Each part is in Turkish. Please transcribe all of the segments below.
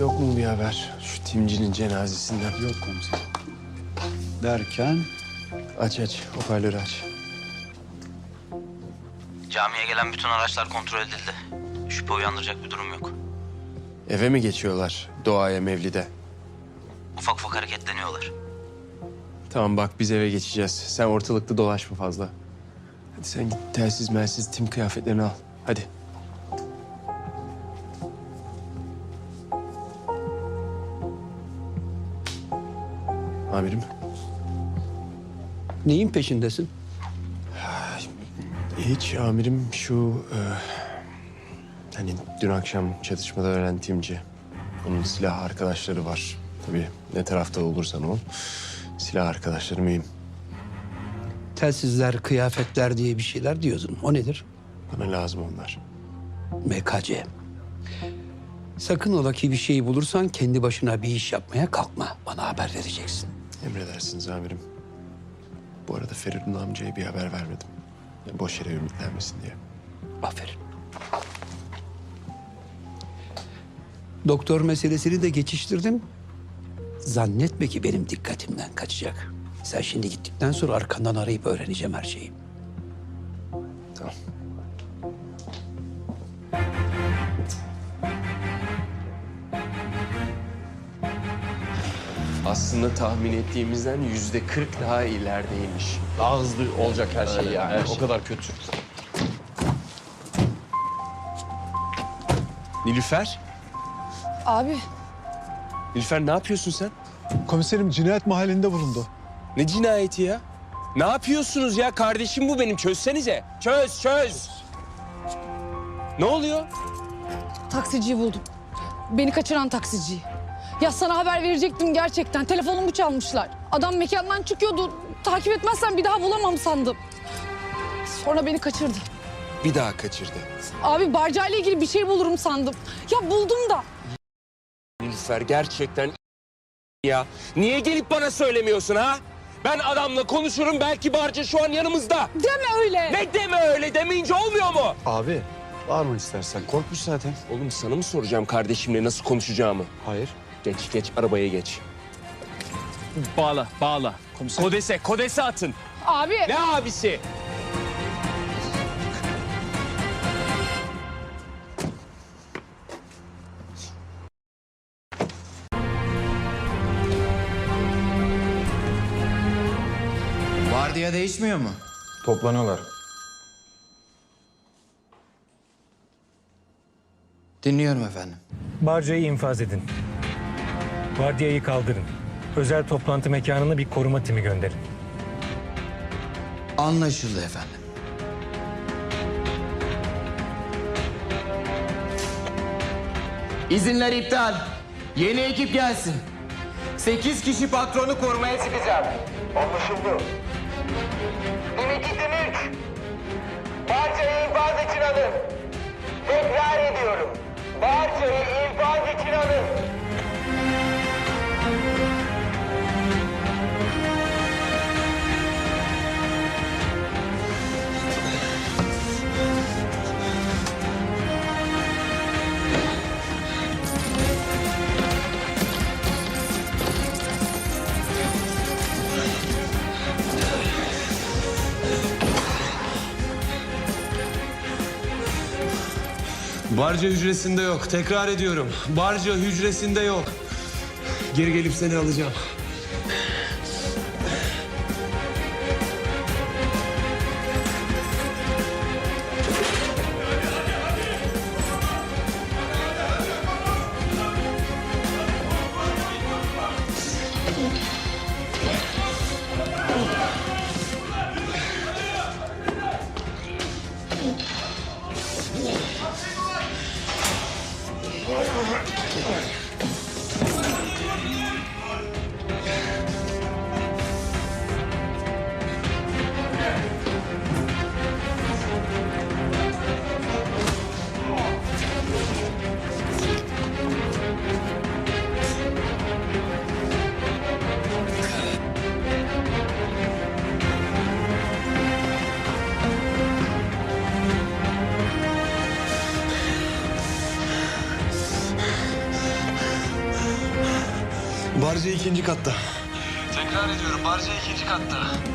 Yok mu bir haber şu timcinin cenazesinden? Yok komiserim. Derken Aç aç, hoparlörü aç. Camiye gelen bütün araçlar kontrol edildi. Şüphe uyandıracak bir durum yok. Eve mi geçiyorlar doğaya mevlide? Ufak ufak hareketleniyorlar. Tamam bak biz eve geçeceğiz. Sen ortalıkta dolaşma fazla. Hadi sen git telsiz melsiz tim kıyafetlerini al. Hadi. Amirim. neyin peşindesin? Hiç amirim şu... e, hani dün akşam çatışmada ölen timci. Onun silah arkadaşları var. Tabii ne tarafta olursan ol. Silah arkadaşları mühim. Telsizler, kıyafetler diye bir şeyler diyordun. O nedir? Bana lazım onlar. MKC. Sakın ola ki bir şey bulursan kendi başına bir iş yapmaya kalkma. Bana haber vereceksin. Emredersiniz amirim. Bu arada Feridun amcaya bir haber vermedim. Yani boş yere ümitlenmesin diye. Aferin. Doktor meselesini de geçiştirdim. Zannetme ki benim dikkatimden kaçacak. Sen şimdi gittikten sonra arkandan arayıp öğreneceğim her şeyi. Tamam. Aslında tahmin ettiğimizden yüzde kırk daha ilerideymiş. Daha hızlı olacak her şey yani. o kadar kötü. Nilüfer? Abi Nilüfer ne yapıyorsun sen? Komiserim cinayet mahallinde bulundu. Ne cinayeti ya? Ne yapıyorsunuz ya? Kardeşim bu benim. Çözsenize. Çöz, çöz. Ne oluyor? taksiciyi buldum. Beni kaçıran taksiciyi. Ya sana haber verecektim gerçekten. Telefonumu çalmışlar. Adam mekandan çıkıyordu. Takip etmezsen bir daha bulamam sandım. Sonra beni kaçırdı. Bir daha kaçırdı. Abi barcayla ilgili bir şey bulurum sandım. Ya buldum da. Nilüfer gerçekten ya. Niye gelip bana söylemiyorsun ha? Ben adamla konuşurum belki Barca şu an yanımızda. Deme öyle. Ne deme öyle demeyince olmuyor mu? Abi bağırma istersen. Korkmuş zaten. Oğlum sana mı soracağım kardeşimle nasıl konuşacağımı? Hayır. Geç geç arabaya geç. Bağla bağla. Kodese kodese atın. Abi. Ne abisi? Vardiya değişmiyor mu? Toplanıyorlar. Dinliyorum efendim. Barca'yı infaz edin. Vardiyayı kaldırın. Özel toplantı mekanına bir koruma timi gönderin. Anlaşıldı efendim. İzinler iptal. Yeni ekip gelsin. Sekiz kişi patronu korumaya çıkacak. Anlaşıldı. 12 3. Barçayı infaz için alın. Tekrar ediyorum. Barçayı infaz için alın. Barca hücresinde yok. Tekrar ediyorum. Barca hücresinde yok. Geri gelip seni alacağım. Katta. Tekrar ediyorum Barca ikinci katta.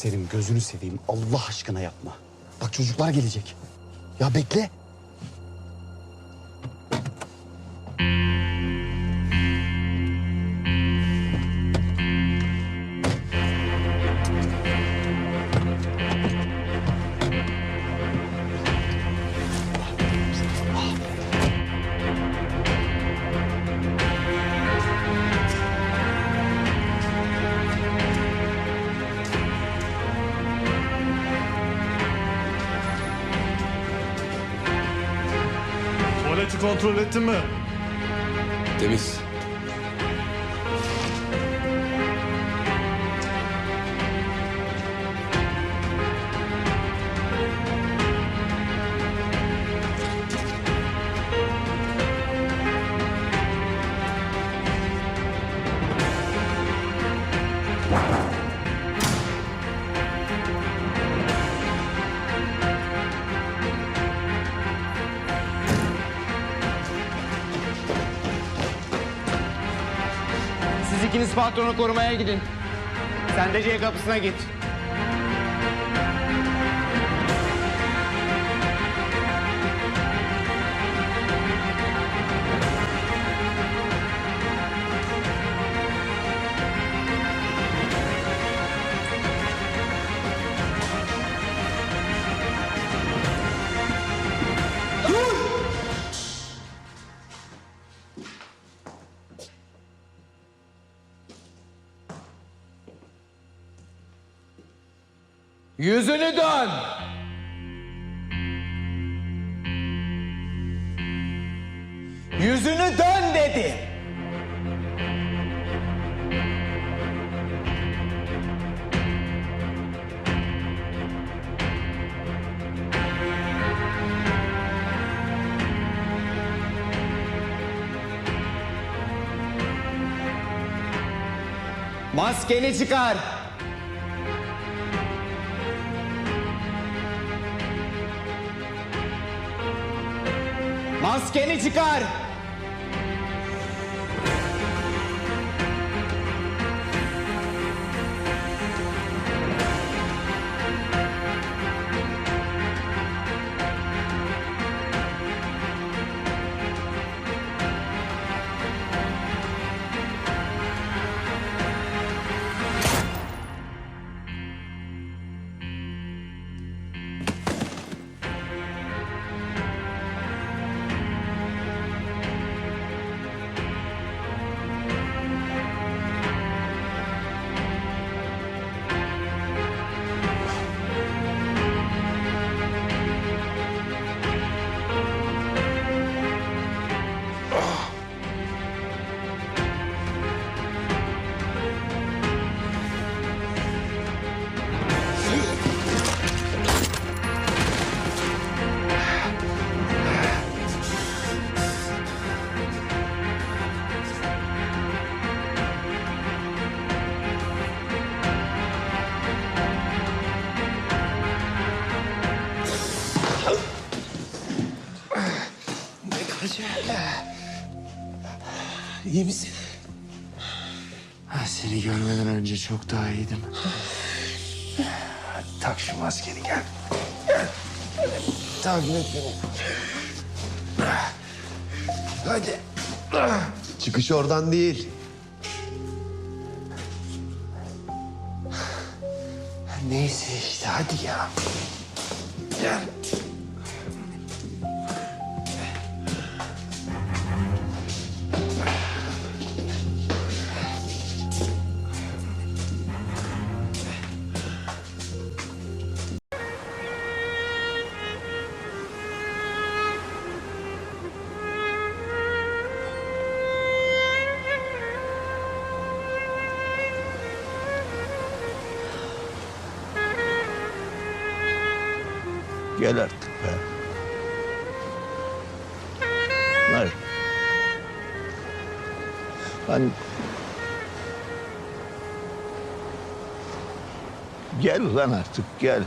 Komiserim gözünü seveyim Allah aşkına yapma. Bak çocuklar gelecek. Ya bekle. Ettin mi? Temiz. Patronu korumaya gidin. Sen de C kapısına git. Yüzünü dön. Yüzünü dön dedi. Maskeni çıkar. Mas de Car İyi misin? Ha, seni görmeden önce çok daha iyiydim. Hadi tak şu maskeni gel. Gel. Takip et beni. Hadi. Çıkış oradan değil. Neyse işte hadi ya. Gel artık be. Hadi. Hadi. Gel ulan artık gel.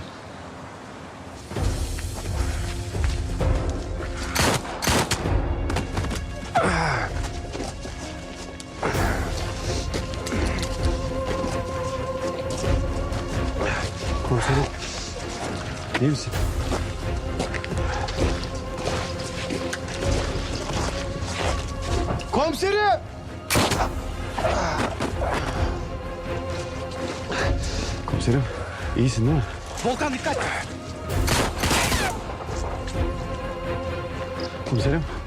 İyisin değil mi? Volkan dikkat. Komiserim. Komiserim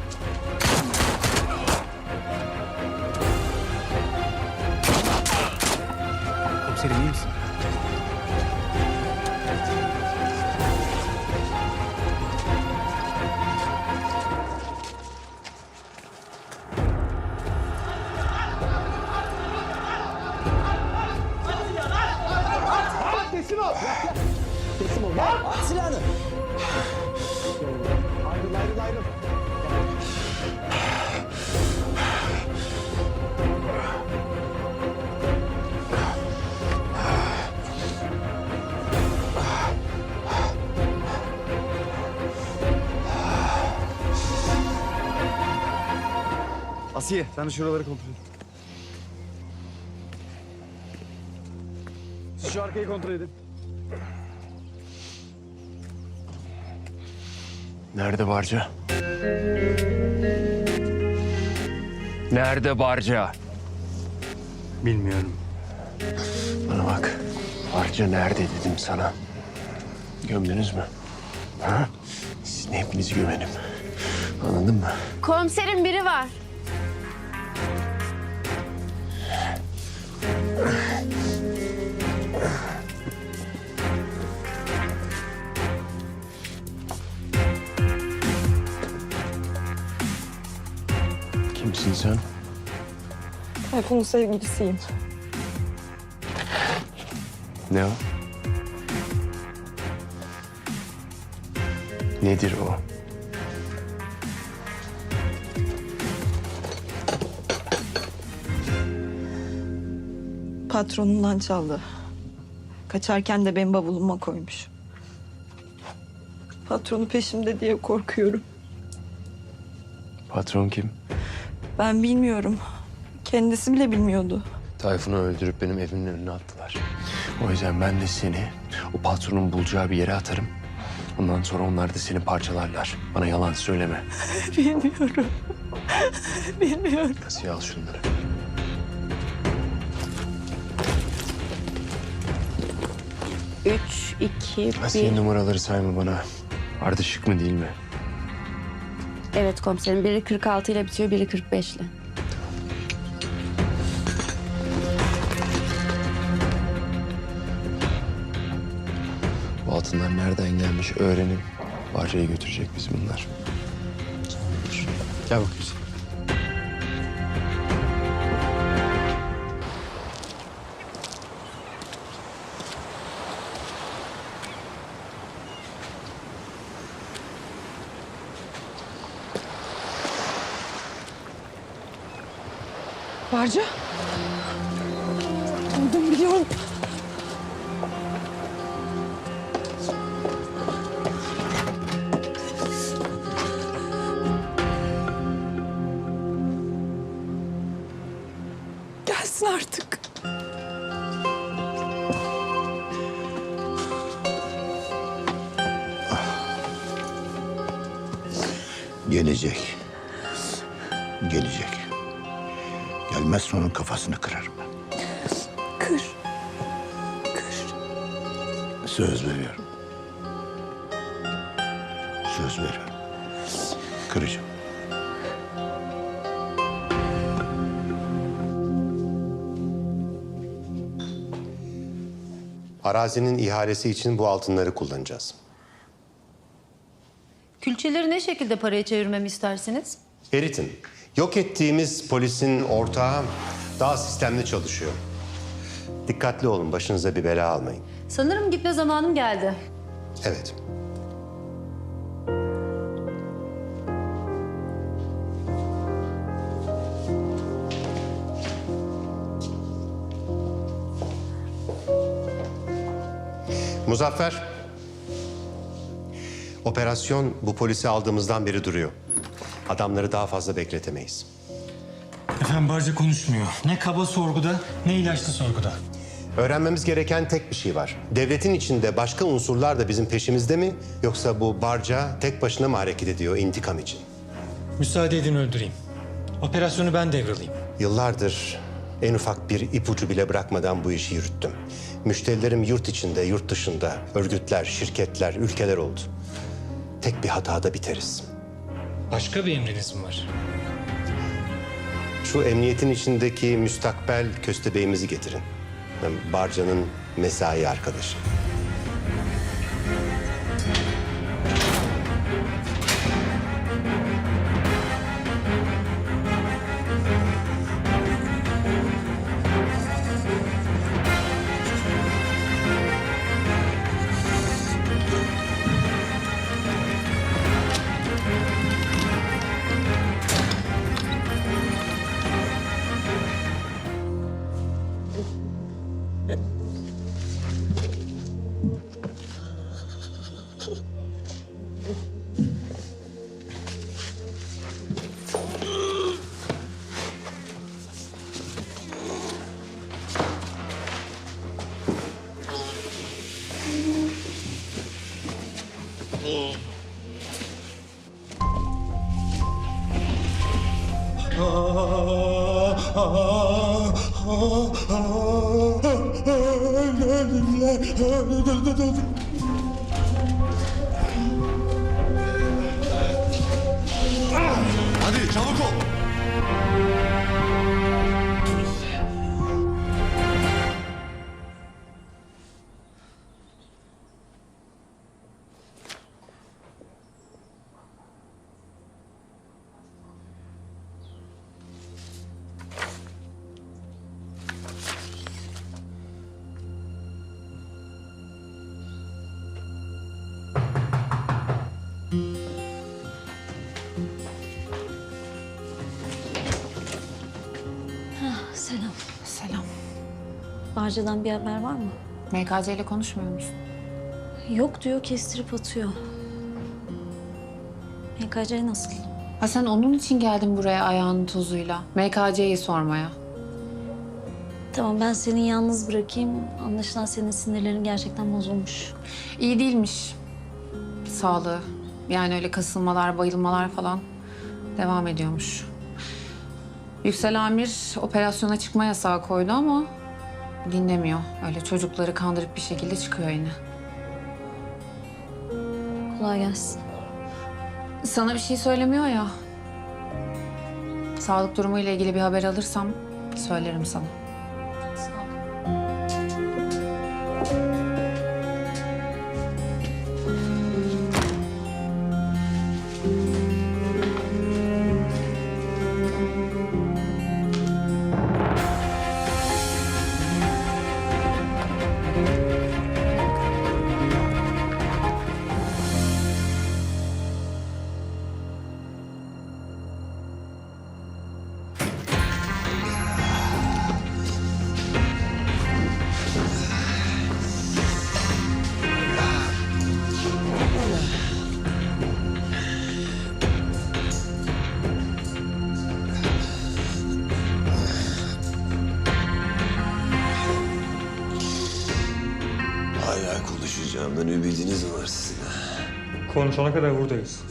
Asiye, sen de şuraları kontrol et. Siz şu arkayı kontrol edin. Nerede Barca? Nerede Barca? Bilmiyorum. Bana bak. Barca nerede dedim sana. Gömdünüz mü? Ha? Sizin hepinizi gömelim. Anladın mı? Komiserim biri var. Sen? Tayfun'un sevgilisiyim. Ne o? Nedir o? Patronundan çaldı. Kaçarken de benim bavuluma koymuş. Patronu peşimde diye korkuyorum. Patron kim? Ben bilmiyorum. Kendisi bile bilmiyordu. Tayfun'u öldürüp benim evimin önüne attılar. O yüzden ben de seni o patronun bulacağı bir yere atarım. Ondan sonra onlar da seni parçalarlar. Bana yalan söyleme. Bilmiyorum. Bilmiyorum. Asiye al şunları. Üç, iki, Asiye numaraları sayma bana. Ardışık mı değil mi? Evet komiserim. Biri 46 ile bitiyor, biri 45 ile. Bu altınlar nereden gelmiş öğrenin. Barca'yı götürecek bizi bunlar. Gel bakayım sen. Söz veriyorum. Kıracağım. Arazinin ihalesi için bu altınları kullanacağız. Külçeleri ne şekilde paraya çevirmemi istersiniz? Eritin. Yok ettiğimiz polisin ortağı daha sistemli çalışıyor. Dikkatli olun, başınıza bir bela almayın. Sanırım gitme zamanım geldi. Evet. Muzaffer. Operasyon bu polisi aldığımızdan beri duruyor. Adamları daha fazla bekletemeyiz. Efendim Barca konuşmuyor. Ne kaba sorguda ne ilaçlı sorguda. Öğrenmemiz gereken tek bir şey var. Devletin içinde başka unsurlar da bizim peşimizde mi? Yoksa bu barca tek başına mı hareket ediyor intikam için? Müsaade edin öldüreyim. Operasyonu ben devralayım. Yıllardır en ufak bir ipucu bile bırakmadan bu işi yürüttüm. Müşterilerim yurt içinde, yurt dışında, örgütler, şirketler, ülkeler oldu. Tek bir hatada biteriz. Başka bir emriniz mi var? Şu emniyetin içindeki müstakbel köstebeğimizi getirin. Yani Barca'nın mesai arkadaşı. Barca'dan bir haber var mı? MKC ile konuşmuyor musun? Yok diyor kestirip atıyor. MKC nasıl? Ha sen onun için geldin buraya ayağının tozuyla. MKC'yi sormaya. Tamam ben seni yalnız bırakayım. Anlaşılan senin sinirlerin gerçekten bozulmuş. İyi değilmiş. Sağlığı. Yani öyle kasılmalar, bayılmalar falan devam ediyormuş. Yüksel Amir operasyona çıkma yasağı koydu ama dinlemiyor. Öyle çocukları kandırıp bir şekilde çıkıyor yine. Kolay gelsin. Sana bir şey söylemiyor ya. Sağlık durumu ile ilgili bir haber alırsam söylerim sana. Hala konuşacağımdan ümidiniz mi var sizin? Konuşana kadar buradayız.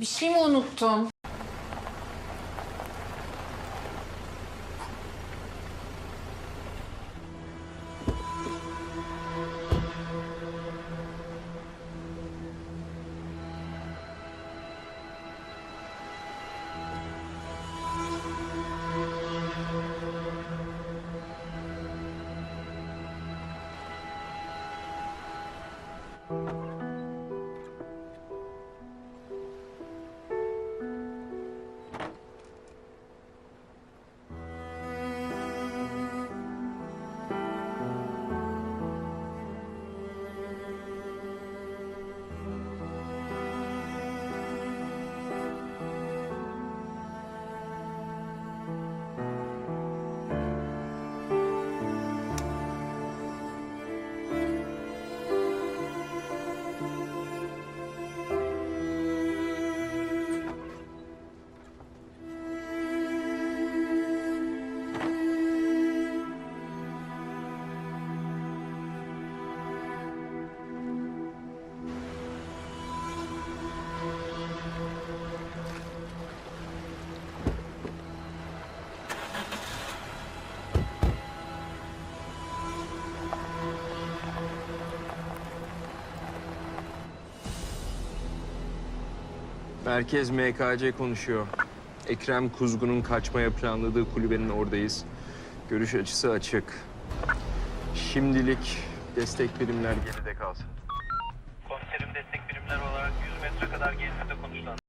Bir şey mi unuttum? Merkez MKC konuşuyor. Ekrem Kuzgun'un kaçmaya planladığı kulübenin oradayız. Görüş açısı açık. Şimdilik destek birimler geride kalsın. Komiserim destek birimler olarak 100 metre kadar gerisinde konuşulan.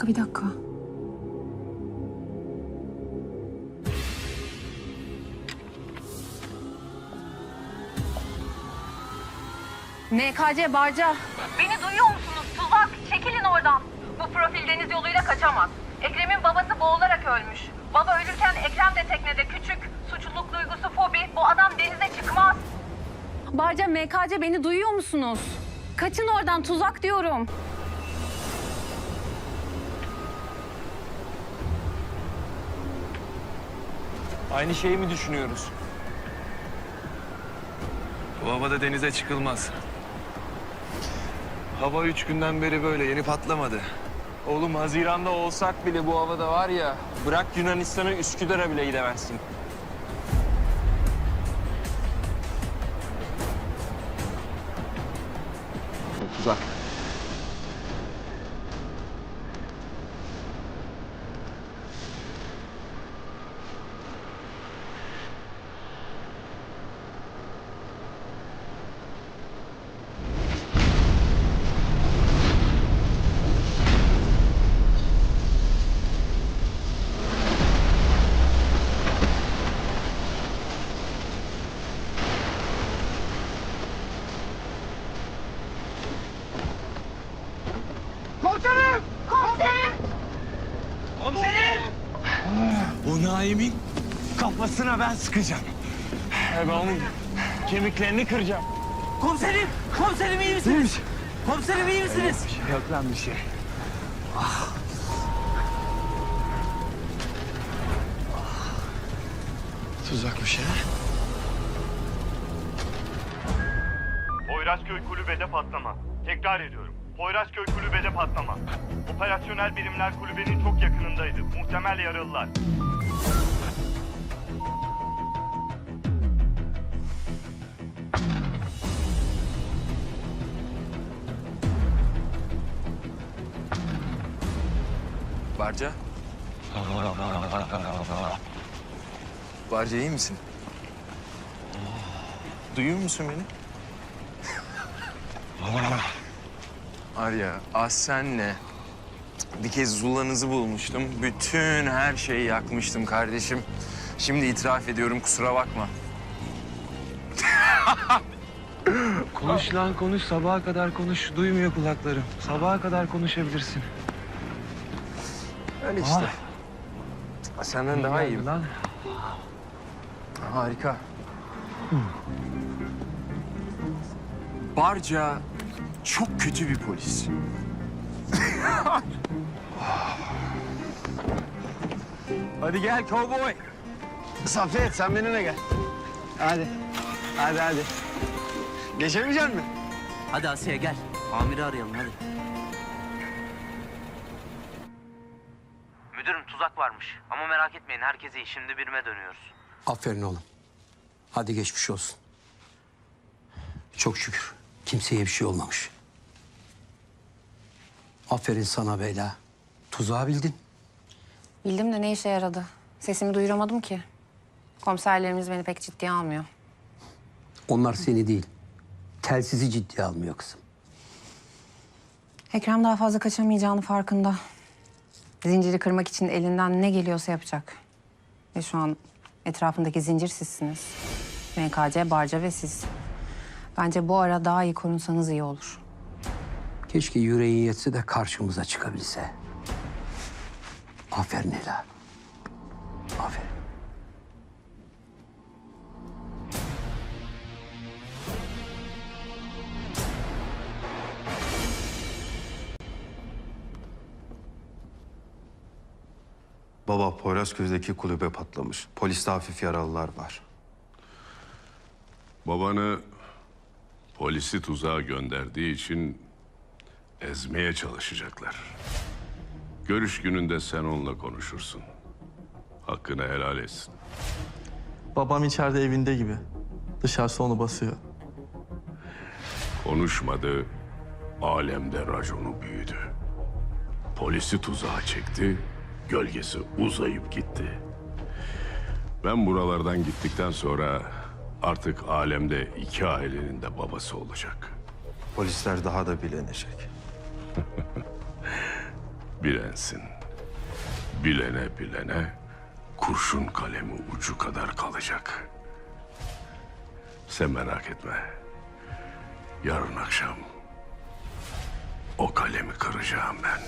Dakika bir dakika. MKC Barca. Beni duyuyor musunuz? Tuzak. Çekilin oradan. Bu profil deniz yoluyla kaçamaz. Ekrem'in babası boğularak ölmüş. Baba ölürken Ekrem de teknede küçük. Suçluluk duygusu fobi. Bu adam denize çıkmaz. Barca MKC beni duyuyor musunuz? Kaçın oradan tuzak diyorum. Aynı şeyi mi düşünüyoruz? Bu havada denize çıkılmaz. Hava üç günden beri böyle yeni patlamadı. Oğlum Haziran'da olsak bile bu havada var ya... ...bırak Yunanistan'a Üsküdar'a bile gidemezsin. Naim'in kafasına ben sıkacağım. Ben onun kemiklerini kıracağım. Komiserim! Komiserim iyi misiniz? Komiserim iyi misiniz? Bir şey yok lan bir şey. Tuzakmış ha. Poyrazköy kulübede patlama. Tekrar ediyorum. Poyrazköy kulübede patlama. Operasyonel birimler kulübenin çok yakınındaydı. Muhtemel yaralılar. Barca? Barca iyi misin? Duyuyor musun beni? Arya, ah sen ne? Bir kez Zula'nızı bulmuştum. Bütün her şeyi yakmıştım kardeşim. Şimdi itiraf ediyorum kusura bakma. konuş lan konuş sabaha kadar konuş. Duymuyor kulaklarım. Sabaha kadar konuşabilirsin. Öyle işte. Senden daha iyiyim. Lan. Harika. Barca çok kötü bir polis. Hadi gel kovboy. Saffet sen benimle gel. Hadi. Hadi hadi. Geçemeyecek misin? Hadi Asiye gel. Amiri arayalım hadi. Müdürüm tuzak varmış. Ama merak etmeyin herkes iyi. Şimdi birime dönüyoruz. Aferin oğlum. Hadi geçmiş olsun. Çok şükür kimseye bir şey olmamış. Aferin sana Beyla. Tuzağı bildin. Bildim de ne işe yaradı? Sesimi duyuramadım ki. Komiserlerimiz beni pek ciddiye almıyor. Onlar seni değil, telsizi ciddiye almıyor kızım. Ekrem daha fazla kaçamayacağını farkında. Zinciri kırmak için elinden ne geliyorsa yapacak. Ve şu an etrafındaki zincir sizsiniz. MKC, Barca ve siz. Bence bu ara daha iyi korunsanız iyi olur. Keşke yüreği yetse de karşımıza çıkabilse. Aferin Ela. Aferin. Baba Poyrazköy'deki kulübe patlamış. Poliste hafif yaralılar var. Babanı polisi tuzağa gönderdiği için ezmeye çalışacaklar. Görüş gününde sen onunla konuşursun. Hakkını helal etsin. Babam içeride evinde gibi. Dışarısı onu basıyor. Konuşmadı, alemde raconu büyüdü. Polisi tuzağa çekti, gölgesi uzayıp gitti. Ben buralardan gittikten sonra artık alemde iki ailenin de babası olacak. Polisler daha da bilenecek. Bilensin. Bilene bilene kurşun kalemi ucu kadar kalacak. Sen merak etme. Yarın akşam o kalemi kıracağım ben.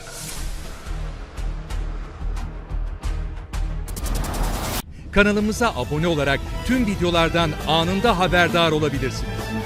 Kanalımıza abone olarak tüm videolardan anında haberdar olabilirsiniz.